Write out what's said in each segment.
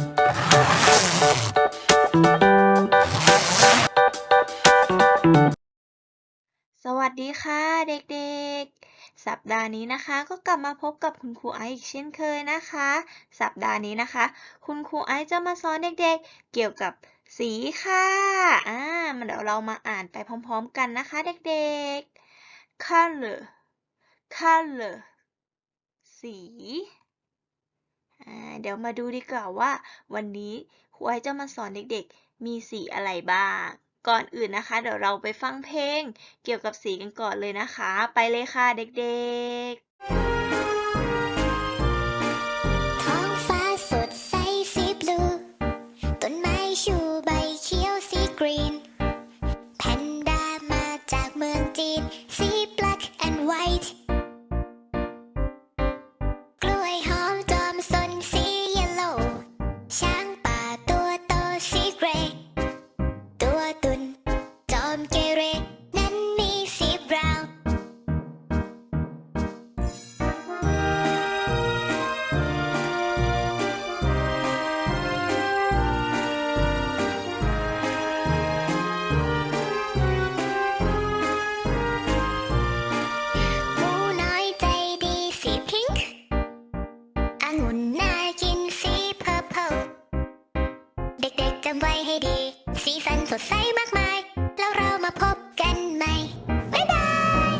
สวัสดีค่ะเด็กๆ สัปดาห์นี้นะคะก็กลับมาพบกับคุณครูไอซ์อีกเช่นเคยนะคะ สัปดาห์นี้นะคะ คุณครูไอซ์จะมาสอนเด็กๆ เกี่ยวกับสีค่ะอ่าเดี๋ยวเรามาอ่านไปพร้อมๆกันนะคะเด็กๆ color color สี เดี๋ยวมาดูดีกว่าว่า วันนี้ครูไอจะมาสอนเด็กๆ มีสีอะไรบ้าง ก่อนอื่นนะคะ เดี๋ยวเราไปฟังเพลง เกี่ยวกับสีกันก่อนเลยนะคะ ไปเลยค่ะเด็กๆ สดใสมากมาย แล้วเรามาพบกันใหม่ บ๊ายบาย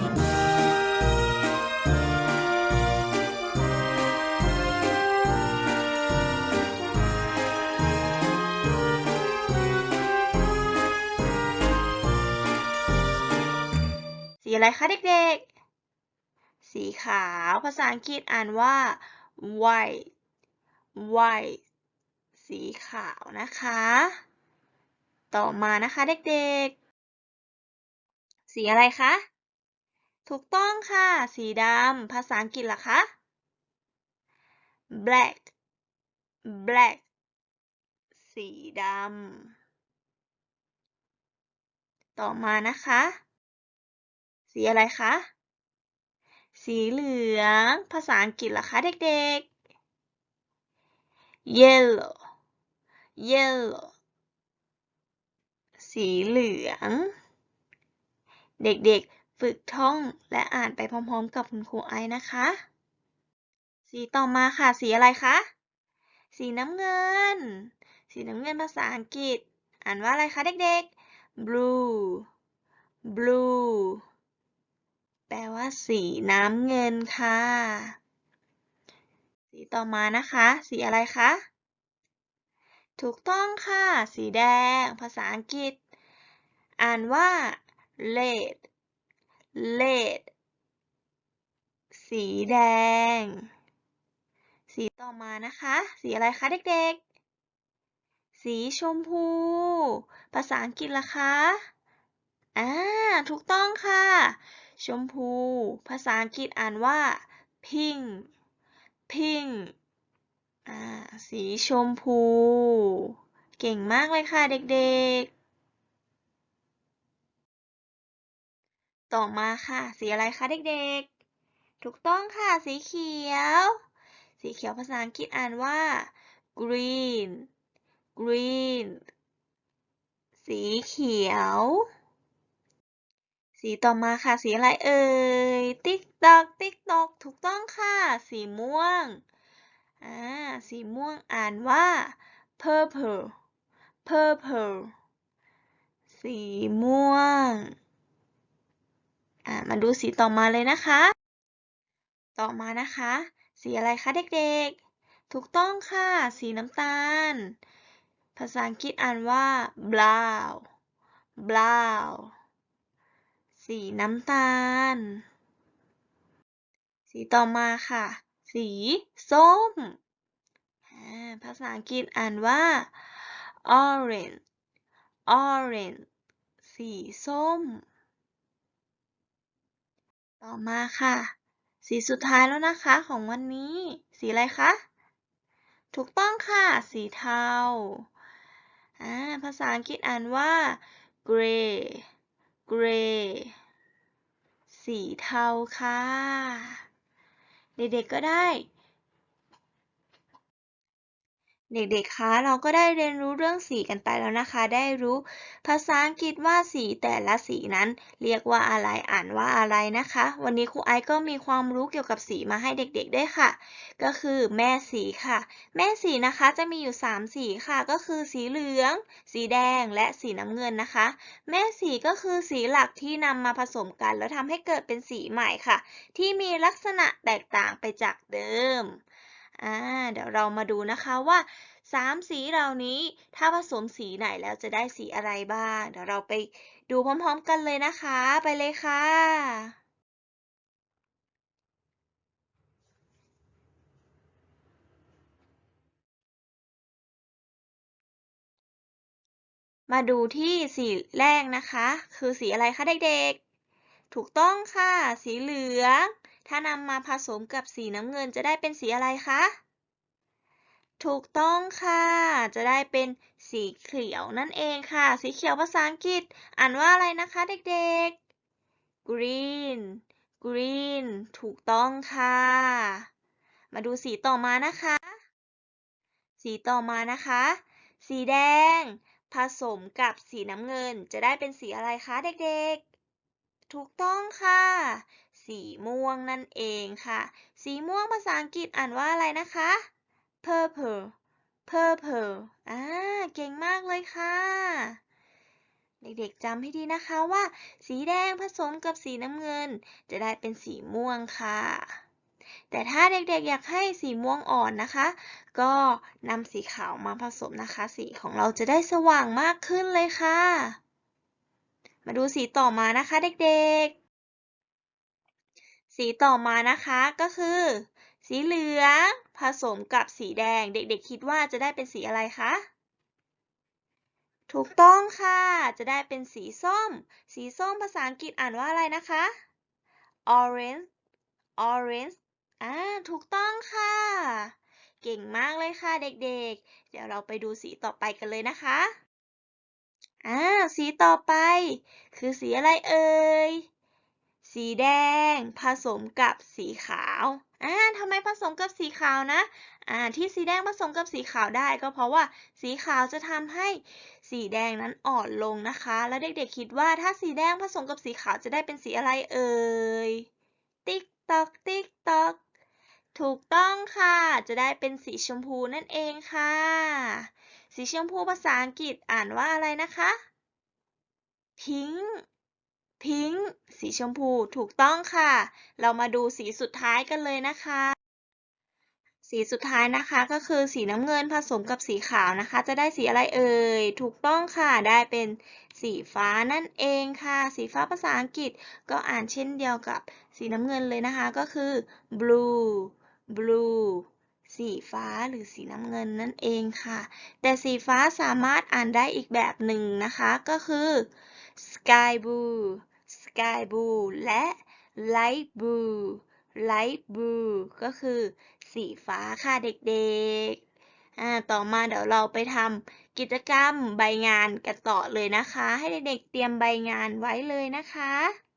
สีอะไรคะเด็กๆ สีขาว ภาษาอังกฤษอ่านว่า white white สีขาวนะคะ ต่อมานะคะเด็กๆ สีอะไรคะ ถูกต้องค่ะ สีดำ ภาษาอังกฤษล่ะคะ black black สีดำ ต่อมานะคะ สีอะไรคะ สีเหลือง ภาษาอังกฤษล่ะคะเด็กๆ yellow yellow สีเหลือง เด็กๆ ฝึกท่องและอ่านไปพร้อมๆ กับคุณครูไอซ์นะคะ สีต่อมาค่ะ สีอะไรคะ สีน้ำเงิน สีน้ำเงินภาษาอังกฤษ อ่านว่าอะไรคะเด็กๆ blue blue แปลว่าสีน้ำเงินค่ะ สีต่อมานะคะ สีอะไรคะ ถูกต้องค่ะ สีแดง ภาษาอังกฤษ อ่านว่า red red สีแดง สีต่อมานะคะ สีอะไรคะเด็กๆ สีชมพู ภาษาอังกฤษล่ะคะอ่าถูกต้องค่ะ ชมพู ภาษาอังกฤษอ่านว่า pink pink อ่า สีชมพู เก่งมากเลยค่ะเด็กๆ ต่อมาค่ะ สีอะไรคะเด็กๆ ถูกต้องค่ะ สีเขียว สีเขียวภาษาอังกฤษอ่านว่า green green สีเขียว สีต่อมาค่ะ สีอะไรเอ่ย ติ๊กตอก ติ๊กตอก ถูกต้องค่ะ สีม่วง อ่าสีม่วงอ่านว่า purple purple สีม่วง อ่ามาดูสีต่อมาเลยนะคะ ต่อมานะคะ สีอะไรคะเด็กๆ ถูกต้องค่ะ สีน้ำตาล ภาษาอังกฤษอ่านว่า brown brown สีน้ำตาล สีต่อมาค่ะ สีส้ม ภาษาอังกฤษอ่านว่า orange orange สีส้ม ต่อมาค่ะ สีสุดท้ายแล้วนะคะของวันนี้ สีอะไรคะ ถูกต้องค่ะ สีเทา ภาษาอังกฤษอ่านว่า gray gray สีเทาค่ะ เด็กๆก็ได้ เด็กๆ คะ เราก็ได้เรียนรู้เรื่องสีกันไปแล้วนะคะ ได้รู้ ภาษาอังกฤษว่าสีแต่ละสีนั้น เรียกว่าอะไร อ่านว่าอะไรนะคะ วันนี้ครูไอซ์ก็มีความรู้เกี่ยวกับสีมาให้เด็กๆ ด้วยค่ะ ก็คือแม่สีค่ะ แม่สีนะคะจะมีอยู่ 3 สีค่ะ ก็คือสีเหลือง สีแดง และสีน้ำเงินนะคะ แม่สีก็คือสีหลักที่นำมาผสมกัน แล้วทำให้เกิดเป็นสีใหม่ค่ะ ที่มีลักษณะแตกต่างไปจากเดิม อ่าเดี๋ยวเรามาดูนะคะว่าสามสีเหล่านี้ถ้าผสมสีไหนแล้วจะได้สีอะไรบ้าง เดี๋ยวเราไปดูพร้อมๆกันเลยนะคะ ไปเลยค่ะมาดูที่สีแรกนะคะ คือสีอะไรคะเด็กๆ ถูกต้องค่ะ สีเหลือง ถ้านำมาผสมกับสีน้ำเงินจะได้เป็นสีอะไรคะ ถูกต้องค่ะ จะได้เป็นสีเขียวนั่นเองค่ะ สีเขียวภาษาอังกฤษ อ่านว่าอะไรนะคะเด็กๆ green green ถูกต้องค่ะ มาดูสีต่อมานะคะ สีต่อมานะคะ สีแดง ผสมกับสีน้ำเงินจะได้เป็นสีอะไรคะเด็กๆ ถูกต้องค่ะ สีม่วงนั่นเองค่ะ สีม่วงภาษาอังกฤษอ่านว่าอะไรนะคะ purple purple อ่า เก่งมากเลยค่ะ เด็กๆจำให้ดีนะคะว่า สีแดงผสมกับสีน้ำเงิน จะได้เป็นสีม่วงค่ะ แต่ถ้าเด็กๆอยากให้สีม่วงอ่อนนะคะ ก็นำสีขาวมาผสมนะคะ สีของเราจะได้สว่างมากขึ้นเลยค่ะ มาดูสีต่อมานะคะเด็กๆ สีต่อมานะคะก็คือ สีเหลืองผสมกับสีแดง เด็กๆ คิดว่าจะได้เป็นสีอะไรคะ ถูกต้องค่ะ จะได้เป็นสีส้ม สีส้มภาษาอังกฤษอ่านว่าอะไรนะคะ orange orange อ่า ถูกต้องค่ะ เก่งมากเลยค่ะเด็กๆ เดี๋ยวเราไปดูสีต่อไปกันเลยนะคะ อ่าสีต่อไป คือสีอะไรเอ่ย สีแดงผสมกับสีขาวอ่าทำไมผสมกับสีขาวนะอ่าที่สีแดงผสมกับสีขาวได้ก็เพราะว่าสีขาวจะทำให้สีแดงนั้นอ่อนลงนะคะ แล้วเด็กๆคิดว่าถ้าสีแดงผสมกับสีขาวจะได้เป็นสีอะไรเอ่ย ติ๊กตอกติ๊กตอกถูกต้องค่ะ จะได้เป็นสีชมพูนั่นเองค่ะ สีชมพูภาษาอังกฤษอ่านว่าอะไรนะคะ พิงพิงสีชมพูถูกต้องค่ะ เรามาดูสีสุดท้ายกันเลยนะคะ สีสุดท้ายนะคะก็คือสีน้ำเงินผสมกับสีขาวนะคะ จะได้สีอะไรเอ่ย ถูกต้องค่ะ ได้เป็นสีฟ้านั่นเองค่ะ สีฟ้าภาษาอังกฤษก็อ่านเช่นเดียวกับสีน้ำเงินเลยนะคะ ก็คือ blue blue สีฟ้าหรือสีน้ำเงินนั่นเองค่ะ แต่สีฟ้าสามารถอ่านได้อีกแบบหนึ่งนะคะ ก็คือ sky blue sky blue และ light blue light blue ก็คือสีฟ้าค่ะเด็กๆ ต่อมาเดี๋ยวเราไปทำกิจกรรมใบงานกันต่อเลยนะคะ ให้เด็กๆเตรียมใบงานไว้เลยนะคะ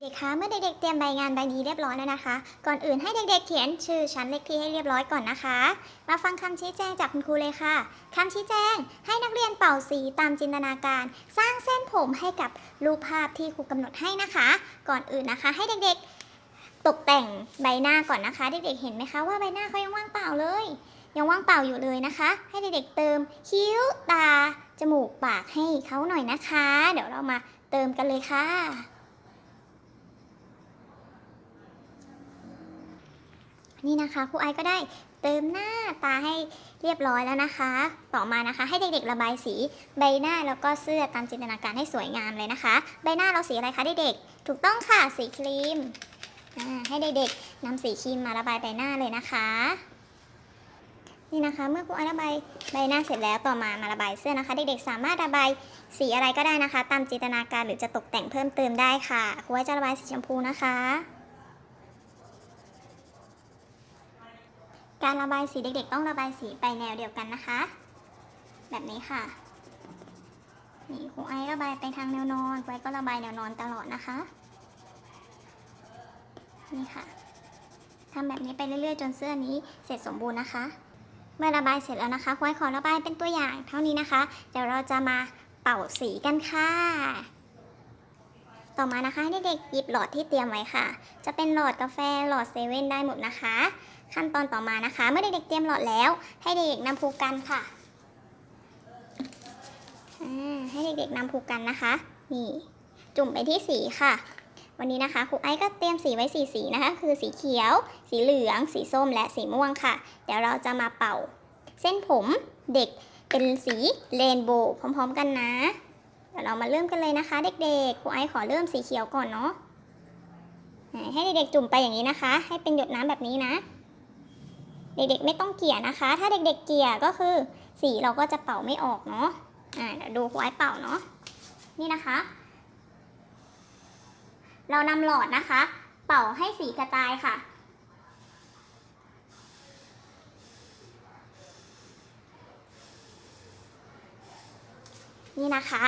เด็กคะเมื่อเด็กๆเตรียมใบงานใบนี้เรียบร้อยแล้วนะคะ ก่อนอื่นให้เด็กๆเขียนชื่อชั้นเลขที่ให้เรียบร้อยก่อนนะคะ มาฟังคำชี้แจงจากคุณครูเลยค่ะคำชี้แจงให้นักเรียนเป่าสีตามจินตนาการ สร้างเส้นผมให้กับรูปภาพที่ครูกำหนดให้นะคะ ก่อนอื่นนะคะ ให้เด็กๆตกแต่งใบหน้าก่อนนะคะ เด็กๆเห็นไหมคะว่าใบหน้าเขายังว่างเปล่าเลย ยังว่างเปล่าอยู่เลยนะคะ ให้เด็กๆเติมคิ้วตาจมูกปากให้เขาหน่อยนะคะ เดี๋ยวเรามาเติมกันเลยค่ะ นี่นะคะครูไอก็ได้เติมหน้าตาให้เรียบร้อยแล้วนะคะ ต่อมานะคะให้เด็กๆระบายสีใบหน้าแล้วก็เสื้อตามจินตนาการให้สวยงามเลยนะคะ ใบหน้าเราสีอะไรคะเด็กๆถูกต้องค่ะสีครีมให้เด็กๆนำสีครีมมาระบายใบหน้าเลยนะคะนี่นะคะเมื่อครูไอระบายใบหน้าเสร็จแล้วต่อมามาระบายเสื้อนะคะ เด็กๆสามารถระบายสีอะไรก็ได้นะคะ ตามจินตนาการหรือจะตกแต่งเพิ่มเติมได้ค่ะครูไอจะระบายสีชมพูนะคะ การระบายสีเด็กๆ ต้องระบายสีไปแนวเดียวกันนะคะ แบบนี้ค่ะ นี่ครูไอระบายไปทางแนวนอนครูไอก็ระบายแนวนอนตลอดนะคะ นี่ค่ะทำแบบนี้ไปเรื่อยๆ จนเสื้อนี้เสร็จสมบูรณ์นะคะ เมื่อระบายเสร็จแล้วนะคะครูไอขอระบายเป็นตัวอย่างเท่านี้นะคะ เดี๋ยวเราจะมาเป่าสีกันค่ะต่อมานะคะให้เด็กๆหยิบหลอดที่เตรียมไว้ค่ะ จะเป็นหลอดกาแฟหลอดเซเว่นได้หมดนะคะ ขั้นตอนต่อมานะคะ เมื่อเด็กๆเตรียมหลอดแล้ว ให้เด็กๆนำภูกันค่ะให้เด็กๆนำภูกันนะคะนี่จุ่มไปที่สีค่ะ วันนี้นะคะครูไอซ์ก็เตรียมสีไว้สีสีนะคะ คือสีเขียว สีเหลือง สีส้มและสีม่วงค่ะ เดี๋ยวเราจะมาเป่า เส้นผมเด็กเป็นสีเรนโบว์พร้อม ๆ กันนะเดี๋ยวเรามาเริ่มกันเลยนะคะ เด็กๆครูไอซ์ขอเริ่มสีเขียวก่อนเนาะให้เด็กๆจุ่มไปอย่างนี้นะคะ ให้เป็นหยดน้ำแบบนี้นะ เด็กๆไม่ต้องเกี่ยนะคะ ถ้าเด็กๆเกี่ยก็คือ สีเราก็จะเป่าไม่ออกเนาะอ่าเดี๋ยวดูครูไอเป่าเนาะนี่นะคะ เรานำหลอดนะคะ เป่าให้สีกระจายค่ะนี่นะคะ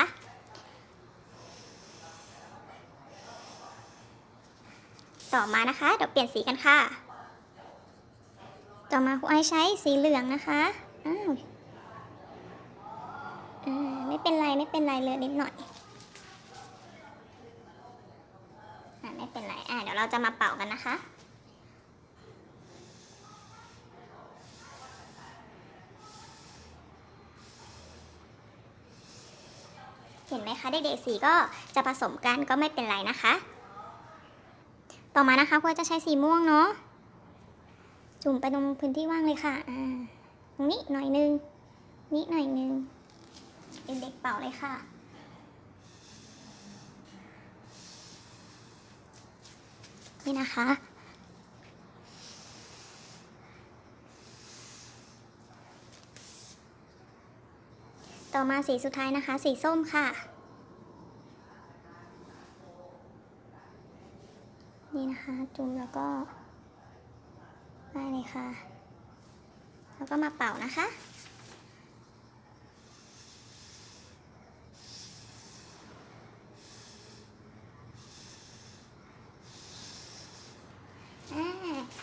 ต่อมานะคะ เดี๋ยวเปลี่ยนสีกันค่ะ ต่อมาครูไอใช้สีเหลืองนะคะ อ้าวอ่าไม่เป็นไรไม่เป็นไรเลยนิดหน่อยอะไม่เป็นไรอะเดี๋ยวเราจะมาเป่ากันนะคะเห็นไหมคะเด็กๆสีก็จะผสมกันก็ไม่เป็นไรนะคะ ต่อมานะคะควรจะใช้สีม่วงเนาะ จุ่มไปตรงพื้นที่ว่างเลยค่ะ อ่า ตรงนี้หน่อยนึง นี้หน่อยนึงเด็กๆเป่าเลยค่ะ นี่นะคะ ต่อมาสีสุดท้ายนะคะ สีส้มค่ะ นี่นะคะ จุ่มแล้วก็ ได้เลยค่ะ แล้วก็มาเป่านะคะ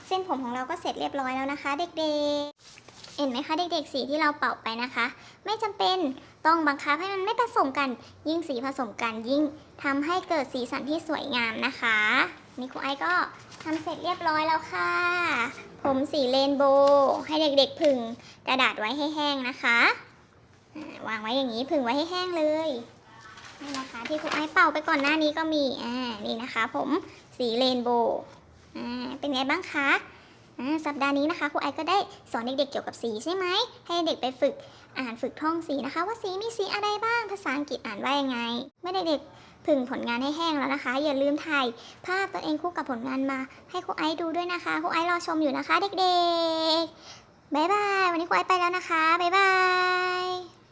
เส้นผมของเราก็เสร็จเรียบร้อยแล้วนะคะ เด็กๆ เห็นไหมคะเด็กๆ สีที่เราเป่าไปนะคะ ไม่จำเป็นต้องบังคับให้มันไม่ผสมกัน ยิ่งสีผสมกันยิ่งทำให้เกิดสีสันที่สวยงามนะคะ นี่ครูไอก็ทำเสร็จเรียบร้อยแล้วค่ะ ผมสีเรนโบว์ให้เด็กๆผึ่งกระดาษไว้ให้แห้งนะคะ วางไว้อย่างนี้ผึ่งไว้ให้แห้งเลยนี่นะคะที่ครูไอเป่าไปก่อนหน้านี้ก็มีอ่านี่นะคะ ผมสีเรนโบว์อ่าเป็นไงบ้างคะอ่าสัปดาห์นี้นะคะครูไอก็ได้สอนเด็กๆเกี่ยวกับสีใช่ไหมให้เด็กไปฝึกอ่านฝึกท่องสีนะคะ ว่าสีมีสีอะไรบ้างภาษาอังกฤษอ่านว่ายังไงเมื่อเด็กๆ ผึ่งผลงานให้แห้งแล้วนะคะ อย่าลืมถ่ายภาพตัวเองคู่กับผลงานมา ให้ครูไอซ์ดูด้วยนะคะครูไอซ์รอชมอยู่นะคะ เด็กๆบ๊ายบายวันนี้ครูไอซ์ไปแล้วนะคะบ๊ายบาย